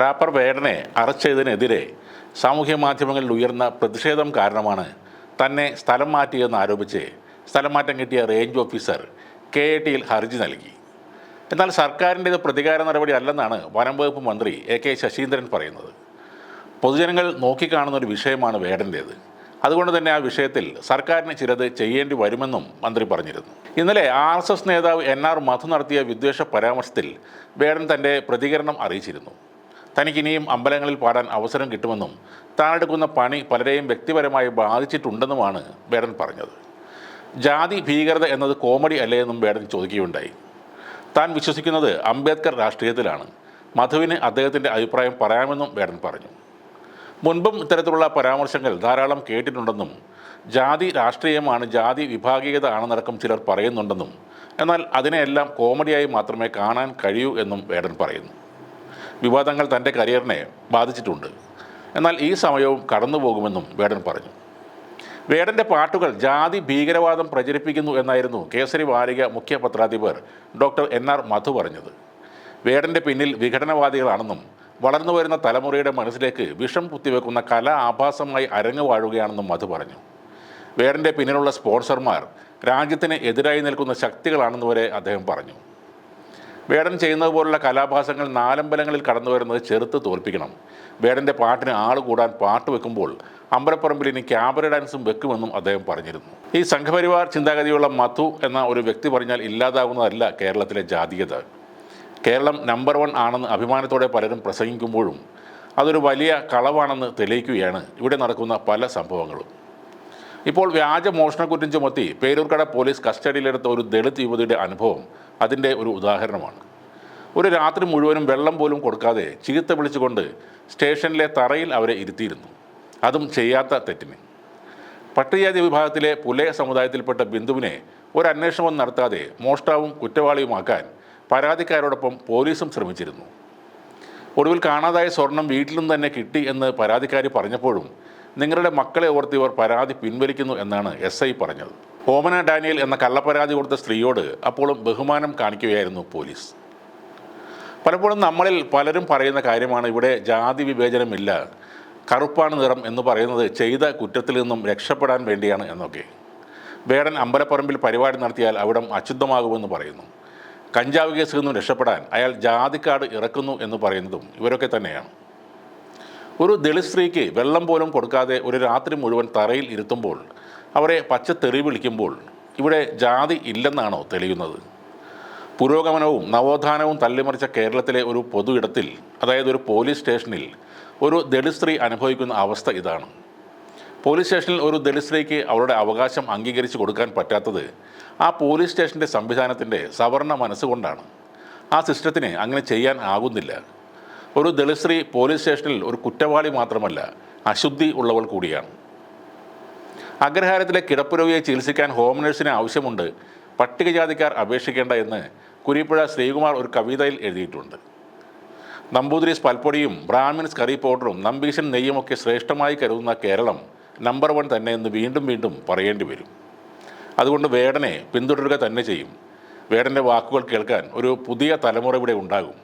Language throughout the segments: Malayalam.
റാപ്പർ വേടനെ അറസ്റ്റ് ചെയ്തതിനെതിരെ സാമൂഹ്യ മാധ്യമങ്ങളിൽ ഉയർന്ന പ്രതിഷേധം കാരണമാണ് തന്നെ സ്ഥലം മാറ്റിയെന്ന് ആരോപിച്ച് സ്ഥലം മാറ്റം കിട്ടിയ റേഞ്ച് ഓഫീസർ കെ എ ടിയിൽ ഹർജി നൽകി. എന്നാൽ സർക്കാരിന്റെ ഇത് പ്രതികാര നടപടി അല്ലെന്നാണ് വനംവകുപ്പ് മന്ത്രി എ കെ ശശീന്ദ്രൻ പറയുന്നത്. പൊതുജനങ്ങൾ നോക്കിക്കാണുന്ന ഒരു വിഷയമാണ് വേടന്റേത് അതുകൊണ്ട് തന്നെ ആ വിഷയത്തിൽ സർക്കാരിന് ചിലത് ചെയ്യേണ്ടി വരുമെന്നും മന്ത്രി പറഞ്ഞിരുന്നു. ഇന്നലെ ആർ എസ് എസ് നേതാവ് എൻ ആർ മധു നടത്തിയ വിദ്വേഷ പരാമർശത്തിൽ വേടൻ തന്റെ പ്രതികരണം അറിയിച്ചിരുന്നു. തനിക്കിനിയും അമ്പലങ്ങളിൽ പാടാൻ അവസരം കിട്ടുമെന്നും താനെടുക്കുന്ന പണി പലരെയും വ്യക്തിപരമായി ബാധിച്ചിട്ടുണ്ടെന്നുമാണ് ബേഡൻ പറഞ്ഞത്. ജാതി ഭീകരത എന്നത് കോമഡി അല്ലേ എന്നും ബേഡൻ ചോദിക്കുകയുണ്ടായി. താൻ വിശ്വസിക്കുന്നത് അംബേദ്കർ രാഷ്ട്രീയത്തിലാണ്. മധുവിന് അദ്ദേഹത്തിന്റെ അഭിപ്രായം പറയാമെന്നും ബേഡൻ പറഞ്ഞു. മുൻപും ഇത്തരത്തിലുള്ള പരാമർശങ്ങൾ ധാരാളം കേട്ടിട്ടുണ്ടെന്നും ജാതി രാഷ്ട്രീയമാണ് ജാതി വിഭാഗീയത ആണെന്നടക്കം ചിലർ പറയുന്നുണ്ടെന്നും എന്നാൽ അതിനെയെല്ലാം കോമഡിയായി മാത്രമേ കാണാൻ കഴിയൂ എന്നും വേടൻ പറയുന്നു. വിവാദങ്ങൾ തന്റെ കരിയറിനെ ബാധിച്ചിട്ടുണ്ട്. എന്നാൽ ഈ സമയവും കടന്നു പോകുമെന്നും വേടൻ പറഞ്ഞു. വേടന്റെ പാട്ടുകൾ ജാതി ഭീകരവാദം പ്രചരിപ്പിക്കുന്നു എന്നായിരുന്നു കേസരി വാരിക മുഖ്യ പത്രാധിപർ ഡോക്ടർ എൻ ആർ മധു പറഞ്ഞത്. വേടന്റെ പിന്നിൽ വിഘടനവാദികളാണെന്നും വളർന്നു വരുന്ന തലമുറയുടെ മനസ്സിലേക്ക് വിഷം കുത്തിവെക്കുന്ന കല ആഭാസമായി അരങ്ങു വാഴുകയാണെന്നും മധു പറഞ്ഞു. വേടന്റെ പിന്നിലുള്ള സ്പോൺസർമാർ രാജ്യത്തിന് എതിരായി നിൽക്കുന്ന ശക്തികളാണെന്ന് വരെ അദ്ദേഹം പറഞ്ഞു. വേടൻ ചെയ്യുന്നത് പോലുള്ള കലാഭാസങ്ങൾ നാലമ്പലങ്ങളിൽ കടന്നു വരുന്നത് ചെറുത്ത് തോൽപ്പിക്കണം. വേടന്റെ പാട്ടിന് ആൾ കൂടാൻ പാട്ട് വെക്കുമ്പോൾ അമ്പലപ്പറമ്പിൽ ഇനി ക്യാബറ ഡാൻസും വെക്കുമെന്നും അദ്ദേഹം പറഞ്ഞിരുന്നു. ഈ സംഘപരിവാർ ചിന്താഗതിയുള്ള മധു എന്ന ഒരു വ്യക്തി പറഞ്ഞാൽ ഇല്ലാതാകുന്നതല്ല കേരളത്തിലെ ജാതീയത. കേരളം നമ്പർ വൺ ആണെന്ന് അഭിമാനത്തോടെ പലരും പ്രസംഗിക്കുമ്പോഴും അതൊരു വലിയ കളവാണെന്ന് തെളിയിക്കുകയാണ് ഇവിടെ നടക്കുന്ന പല സംഭവങ്ങളും. ഇപ്പോൾ വ്യാജ മോഷണക്കുറ്റം ചുമത്തി പേരൂർക്കട പോലീസ് കസ്റ്റഡിയിലെടുത്ത ഒരു ദളിത് യുവതിയുടെ അനുഭവം അതിന്റെ ഒരു ഉദാഹരണമാണ്. ഒരു രാത്രി മുഴുവനും വെള്ളം പോലും കൊടുക്കാതെ ചീത്ത വിളിച്ചുകൊണ്ട് സ്റ്റേഷനിലെ തറയിൽ അവരെ ഇരുത്തിയിരുന്നു. അതും ചെയ്യാത്ത തെറ്റിന്. പട്ടികജാതി വിഭാഗത്തിലെ പുലയ സമുദായത്തിൽപ്പെട്ട ബിന്ദുവിനെ ഒരു അന്വേഷണവും നടത്താതെ മോഷ്ടാവും കുറ്റവാളിയുമാക്കാൻ പരാതിക്കാരോടൊപ്പം പോലീസും ശ്രമിച്ചിരുന്നു. ഒടുവിൽ കാണാതായ സ്വർണം വീട്ടിൽ നിന്ന് തന്നെ കിട്ടി എന്ന് പരാതിക്കാരി പറഞ്ഞപ്പോഴും നിങ്ങളുടെ മക്കളെ ഓർത്തിയവർ പരാതി പിൻവലിക്കുന്നു എന്നാണ് എസ് ഐ പറഞ്ഞത്. ഓമന ഡാനിയൽ എന്ന കള്ളപ്പരാതി കൊടുത്ത സ്ത്രീയോട് അപ്പോഴും ബഹുമാനം കാണിക്കുകയായിരുന്നു പോലീസ്. പലപ്പോഴും നമ്മളിൽ പലരും പറയുന്ന കാര്യമാണ് ഇവിടെ ജാതി വിവേചനമില്ല കറുപ്പാണ് നിറം എന്ന് പറയുന്നത് ചെയ്ത കുറ്റത്തിൽ നിന്നും രക്ഷപ്പെടാൻ വേണ്ടിയാണ് എന്നൊക്കെ. വേടൻ അമ്പലപ്പറമ്പിൽ പരിപാടി നടത്തിയാൽ അവിടം അശുദ്ധമാകുമെന്ന് പറയുന്നു. കഞ്ചാവ് കേസിൽ നിന്നും രക്ഷപ്പെടാൻ അയാൾ ജാതിക്കാട് ഇറക്കുന്നു എന്ന് പറയുന്നതും ഇവരൊക്കെ തന്നെയാണ്. ഒരു ദളിത് സ്ത്രീക്ക് വെള്ളം പോലും കൊടുക്കാതെ ഒരു രാത്രി മുഴുവൻ തറയിൽ ഇരുത്തുമ്പോൾ അവരെ പച്ച തെറി വിളിക്കുമ്പോൾ ഇവിടെ ജാതി ഇല്ലെന്നാണോ തെളിയുന്നത്? പുരോഗമനവും നവോത്ഥാനവും തള്ളിമറിച്ച കേരളത്തിലെ ഒരു പൊതു ഇടത്തിൽ അതായത് ഒരു പോലീസ് സ്റ്റേഷനിൽ ഒരു ദളിത് സ്ത്രീ അനുഭവിക്കുന്ന അവസ്ഥ ഇതാണ്. പോലീസ് സ്റ്റേഷനിൽ ഒരു ദളിത് സ്ത്രീക്ക് അവരുടെ അവകാശം അംഗീകരിച്ച് കൊടുക്കാൻ പറ്റാത്തത് ആ പോലീസ് സ്റ്റേഷന്റെ സംവിധാനത്തിന്റെ സവർണ മനസ്സുകൊണ്ടാണ്. ആ സിസ്റ്റത്തിന് അങ്ങനെ ചെയ്യാൻ ആകുന്നില്ല. ഒരു ദളിത് സ്ത്രീ പോലീസ് സ്റ്റേഷനിൽ ഒരു കുറ്റവാളി മാത്രമല്ല അശുദ്ധി ഉള്ളവൾ കൂടിയാണ്. അഗ്രഹാരത്തിലെ കിടപ്പ് രോഗിയെ ചികിത്സിക്കാൻ ഹോം നഴ്സിന് ആവശ്യമുണ്ട്. പട്ടികജാതിക്കാർ അപേക്ഷിക്കേണ്ട എന്ന് കുരിപ്പുഴ ശ്രീകുമാർ ഒരു കവിതയിൽ എഴുതിയിട്ടുണ്ട്. നമ്പൂതിരീസ് പൽപ്പൊടിയും ബ്രാഹ്മിൻസ് കറി പൗഡറും നമ്പീശൻ നെയ്യുമൊക്കെ ശ്രേഷ്ഠമായി കരുതുന്ന കേരളം നമ്പർ വൺ തന്നെ എന്ന് വീണ്ടും വീണ്ടും പറയേണ്ടി വരും. അതുകൊണ്ട് വേടനെ പിന്തുടരുക തന്നെ ചെയ്യും. വേടന്റെ വാക്കുകൾ കേൾക്കാൻ ഒരു പുതിയ തലമുറ ഇവിടെ ഉണ്ടാകും.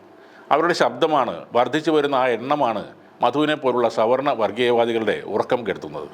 അവരുടെ ശബ്ദമാണ് വർദ്ധിച്ചു വരുന്ന ആ എണ്ണമാണ് മധുവിനെ പോലുള്ള സവർണ വർഗീയവാദികളുടെ ഉറക്കം കെടുത്തുന്നത്.